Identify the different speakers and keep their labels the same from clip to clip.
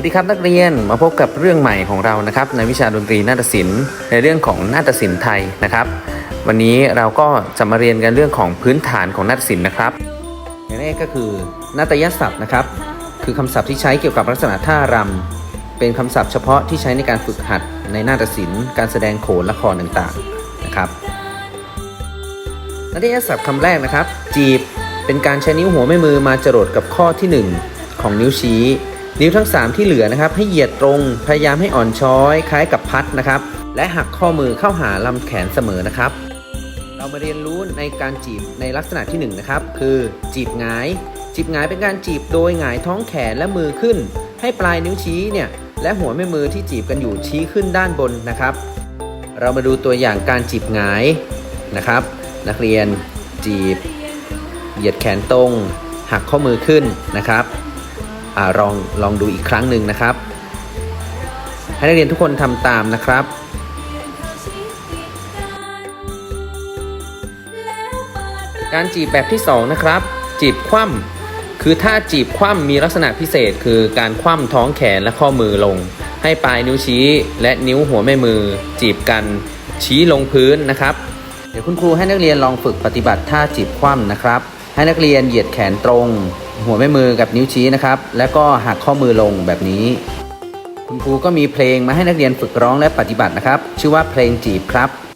Speaker 1: วัสดีครับนักเรียนมาพบกับเรื่องใหม่ของเรานะครับ ในวิชาดนตรีนาฏศิลป์ ในเรื่องของนาฏศิลป์ไทยนะครับ วันนี้เราก็จะมาเรียนกันเรื่องของพื้นฐานของนาฏศิลป์นะครับอย่างแรกก็คือนาฏยศัพท์นะครับ คือคำศัพท์ที่ใช้เกี่ยวกับลักษณะท่ารำเป็นคำศัพท์เฉพาะที่ใช้ในการฝึกหัดในนาฏศิลป์การแสดงโขนละครต่างๆนะครับนาฏยศัพท์คำแรกนะครับ จีบเป็นการใช้นิ้วหัวแม่มือมาจรดกับข้อที่ 1 ของนิ้วชี้ นิ้วทั้ง 3 ที่เหลือนะครับ ให้เหยียดตรง พยายามให้อ่อนช้อย คล้ายกับพัดนะครับ และหักข้อมือเข้าหาลำแขนเสมอนะครับ เรามาเรียนรู้ในการจีบในลักษณะที่1นะครับ คือจีบหงาย จีบหงายเป็นการจีบโดยหงายท้องแขนและมือขึ้น ให้ปลายนิ้วชี้เนี่ยและหัวแม่มือที่จีบกันอยู่ชี้ขึ้นด้านบนนะครับ เรามาดูตัวอย่างการจีบหงายนะครับ นักเรียนจีบ เหยียดแขนตรง หักข้อมือขึ้นนะครับ อลองลองดูอีกครั้งหนึ่งนะครับ ให้นักเรียนทุกคนทำตามนะครับการจีบแบบที่ 2 นะครับ จีบคว่ำคือถ้าจีบคว่ำมีลักษณะพิเศษ คือการคว่ำท้องแขนและข้อมือลง ให้ปลายนิ้วชี้และนิ้วหัวแม่มือ จีบกันชี้ลงพื้นนะครับ เดี๋ยวคุณครูให้นักเรียนลองฝึกปฏิบัติท่าจีบคว่ำนะครับ ให้นักเรียนเหยียดแขนตรง หัวแม่มือกับนิ้วชี้นะครับ แล้วก็หักข้อมือลงแบบนี้ คุณครูก็มีเพลงมาให้นักเรียนฝึกร้องและปฏิบัตินะครับ ชื่อว่าเพลงจีบครับ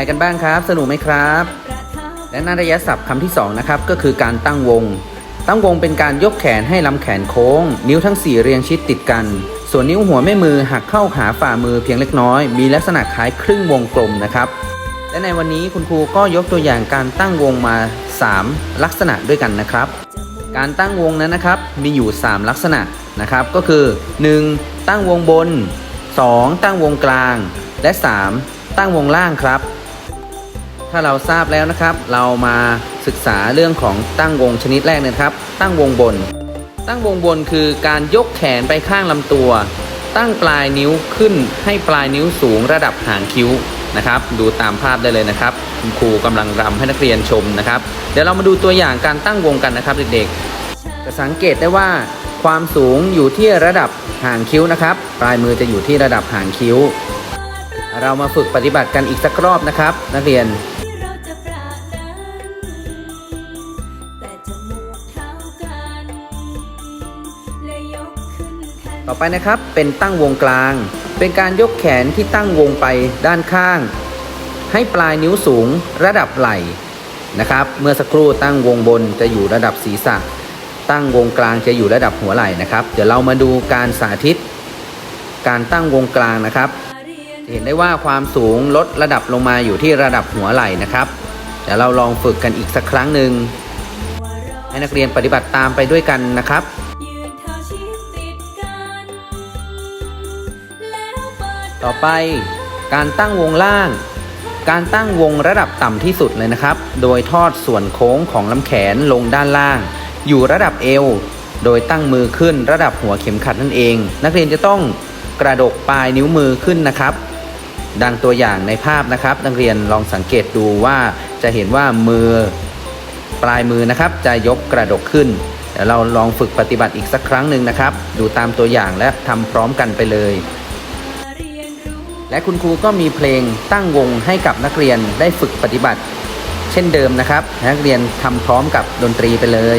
Speaker 2: อย่างไรกันบ้าง
Speaker 1: ครับ สนุกไหมครับ และนาฏยศัพท์คำที่2นะครับก็คือการตั้งวง ตั้งวงเป็นการยกแขนให้ลำแขนโค้ง นิ้วทั้ง 4 เรียงชิดติดกัน ส่วนนิ้วหัวแม่มือหักเข้าหาฝ่ามือเพียงเล็กน้อย มีลักษณะคล้ายครึ่งวงกลมนะครับ และในวันนี้คุณครูก็ยกตัวอย่างการตั้งวงมา 3 ลักษณะด้วยกันนะครับ การตั้งวงนั้นนะครับมีอยู่ 3 ลักษณะนะครับ ก็คือ 1. ตั้งวงบน 2. ตั้งวงกลาง และ 3. ตั้งวงล่างครับ ถ้าเราทราบแล้วนะครับ เรามาศึกษาเรื่องของตั้งวงชนิดแรกนะครับ ตั้งวงบน ตั้งวงบนคือการยกแขนไปข้างลำตัว ตั้งปลายนิ้วขึ้นให้ปลายนิ้วสูงระดับหางคิ้วนะครับ ดูตามภาพได้เลยนะครับคุณครูกำลังรำให้นักเรียนชมนะครับ เดี๋ยวเรามาดูตัวอย่างการตั้งวงกันนะครับเด็กๆจะสังเกตได้ว่าความสูงอยู่ที่ระดับหางคิ้วนะครับ ปลายมือจะอยู่ที่ระดับหางคิ้ว เรามาฝึกปฏิบัติกันอีกสักรอบนะครับ นักเรียน ไปนะครับ เป็นตั้งวงกลาง เป็นการยกแขนที่ตั้งวงไปด้านข้าง ให้ปลายนิ้วสูงระดับไหล่นะครับ เมื่อสักครู่ตั้งวงบนจะอยู่ระดับศีรษะ ตั้งวงกลางจะอยู่ระดับหัวไหล่นะครับ เดี๋ยวเรามาดูการสาธิต การตั้งวงกลางนะครับ เห็นได้ว่าความสูงลดระดับลงมาอยู่ที่ระดับหัวไหล่นะครับ เดี๋ยวเราลองฝึกกันอีกสักครั้งหนึ่งให้นักเรียนปฏิบัติตามไปด้วยกันนะครับ ต่อไปการตั้งวงล่าง การตั้งวงระดับต่ำที่สุดเลยนะครับ โดยทอดส่วนโค้งของลำแขนลงด้านล่าง อยู่ระดับเอว โดยตั้งมือขึ้นระดับหัวเข็มขัดนั่นเอง นักเรียนจะต้องกระดกปลายนิ้วมือขึ้นนะครับ ดังตัวอย่างในภาพนะครับ นักเรียนลองสังเกตดูว่าจะเห็นว่ามือปลายมือนะครับจะยกกระดกขึ้นเดี๋ยวเราลองฝึกปฏิบัติอีกสักครั้งหนึ่งนะครับ ดูตามตัวอย่างและทำพร้อมกันไปเลย และคุณครูก็มีเพลงตั้งวงให้กับนักเรียนได้ฝึกปฏิบัติ เช่นเดิมนะครับ นักเรียนทำพร้อมกับดนตรีไปเลย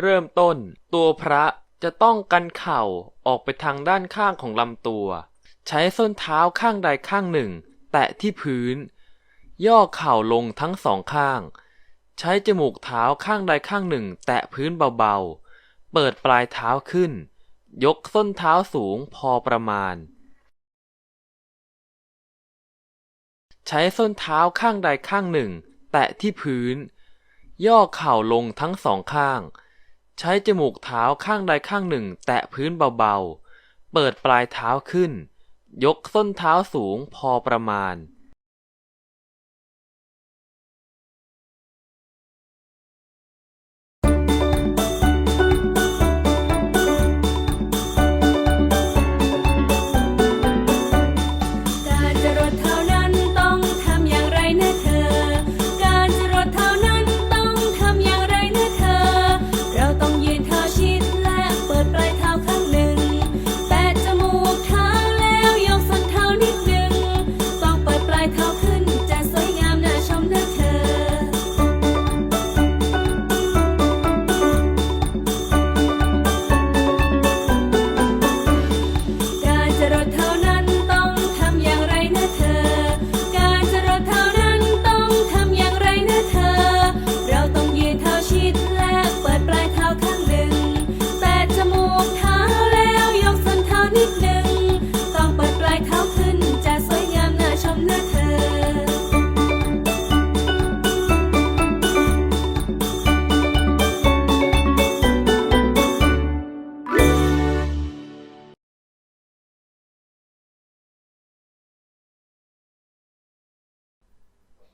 Speaker 2: เริ่มต้น ตัวพระจะต้องกันเข่า
Speaker 3: ออกไปทางด้านข้างของลำตัว ใช้ส้นเท้าข้างใดข้างหนึ่ง แตะที่พื้น ย่อเข่าลงทั้งสองข้าง ใช้จมูกเท้าข้างใดข้างหนึ่ง แตะพื้นเบาๆ เปิดปลายเท้าขึ้น ยกส้นเท้าสูงพอประมาณ ใช้ส้นเท้าข้างใดข้างหนึ่ง แตะที่พื้น ย่อเข่าลงทั้งสองข้าง ใช้จมูกเท้าข้างใดข้างหนึ่งแตะพื้นเบาๆ เปิดปลายเท้าขึ้น ยกส้นเท้าสูงพอประมาณ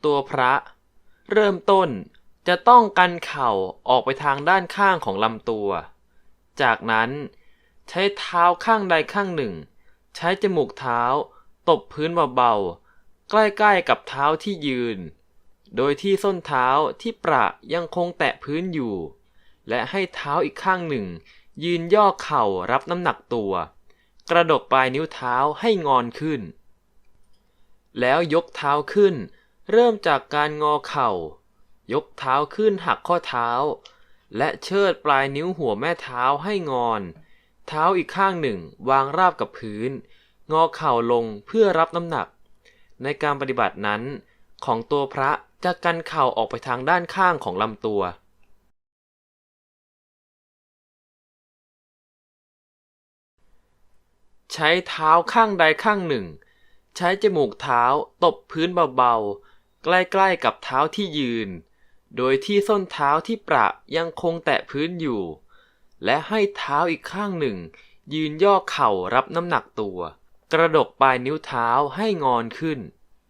Speaker 2: ตัว
Speaker 3: พระ เริ่มต้นจะต้องกันเข่าออกไปทางด้านข้างของลำตัว จากนั้นใช้เท้าข้างใดข้างหนึ่ง ใช้จมูกเท้า ตบพื้นเบาๆ ใกล้ๆกับเท้าที่ยืน โดยที่ส้นเท้าที่ประยังคงแตะพื้นอยู่ และให้เท้าอีกข้างหนึ่ง ยืนย่อเข่ารับน้ำหนักตัว กระดกปลายนิ้วเท้าให้งอนขึ้น แล้วยกเท้าขึ้น เริ่มจากการงอเข่า ยกเท้าขึ้นหักข้อเท้า และเชิดปลายนิ้วหัวแม่เท้าให้งอน เท้าอีกข้างหนึ่งวางราบกับพื้น งอเข่าลงเพื่อรับน้ำหนัก ในการปฏิบัตินั้น ของตัวพระจะกันเข่าออกไปทางด้านข้างของลำตัวใช้เท้าข้างใดข้างหนึ่งใช้จมูกเท้าตบพื้นเบาๆ ใกล้ๆกับเท้าที่ยืน โดยที่ส้นเท้าที่ประยังคงแตะพื้นอยู่ และให้เท้าอีกข้างหนึ่ง ยืนย่อเข่ารับน้ำหนักตัว กระดกปลายนิ้วเท้าให้งอนขึ้น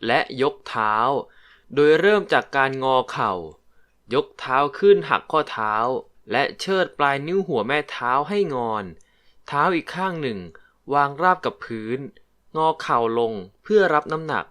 Speaker 3: และยกเท้า โดยเริ่มจากการงอเข่า ยกเท้าขึ้นหักข้อเท้า และเชิดปลายนิ้วหัวแม่เท้าให้งอน เท้าอีกข้างหนึ่ง วางราบกับพื้น งอเข่าลงเพื่อรับน้ำหนัก